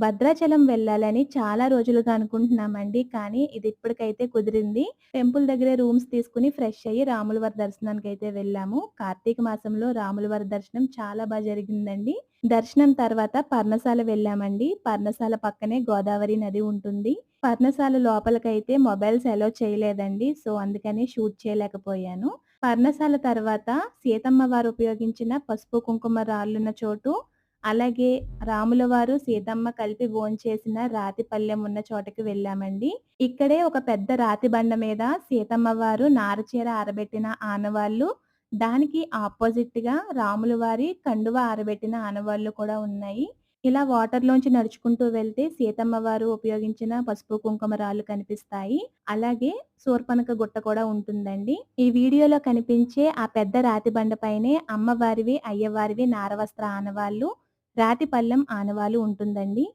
భద్రాచలం వెళ్ళాలని చాలా రోజులుగా అనుకుంటున్నామండి. కానీ ఇది ఇప్పటికైతే కుదిరింది. టెంపుల్ దగ్గరే రూమ్స్ తీసుకొని ఫ్రెష్ అయ్యి రాములవారి దర్శనానికి అయితే వెళ్ళాము. కార్తీక మాసంలో రాములవారి దర్శనం చాలా బాగా జరిగిందండి. దర్శనం తర్వాత పర్ణశాల వెళ్ళామండి. పర్ణశాల పక్కనే గోదావరి నది ఉంటుంది. పర్ణశాల లోపలికైతే మొబైల్స్ అలో చేయలేదండి. సో, అందుకని షూట్ చేయలేకపోయాను. పర్ణశాల తర్వాత సీతమ్మ వారు ఉపయోగించిన పసుపు, కుంకుమ రాళ్ళున్న చోటు, అలాగే రాముల వారు, సీతమ్మ కలిపి భోంచేసిన రాతి పళ్ళెం ఉన్న చోటకి వెళ్ళామండి. ఇక్కడే ఒక పెద్ద రాతి బండ మీద సీతమ్మ వారు నారచీర ఆరబెట్టిన ఆనవాళ్ళు, దానికి ఆపోజిట్‌గా రాముల వారి కండువ ఆరబెట్టిన ఆనవాళ్ళు కూడా ఉన్నాయి. ఇలా వాటర్‌లోంచి నడుచుకుంటూ వెళ్తే సీతమ్మ వారు ఉపయోగించిన పసుపు, కుంకుమ రాళ్ళు కనిపిస్తాయి. అలాగే సూర్పనక గుట్ట కూడా ఉంటుందండి. ఈ వీడియోలో కనిపించే ఆ పెద్ద రాతి బండ పైనే అమ్మవారివి, అయ్యవారివి నారవస్త్ర ఆనవాళ్ళు, రాతి పళ్ళెం ఆనవాలు ఉంటుందండి.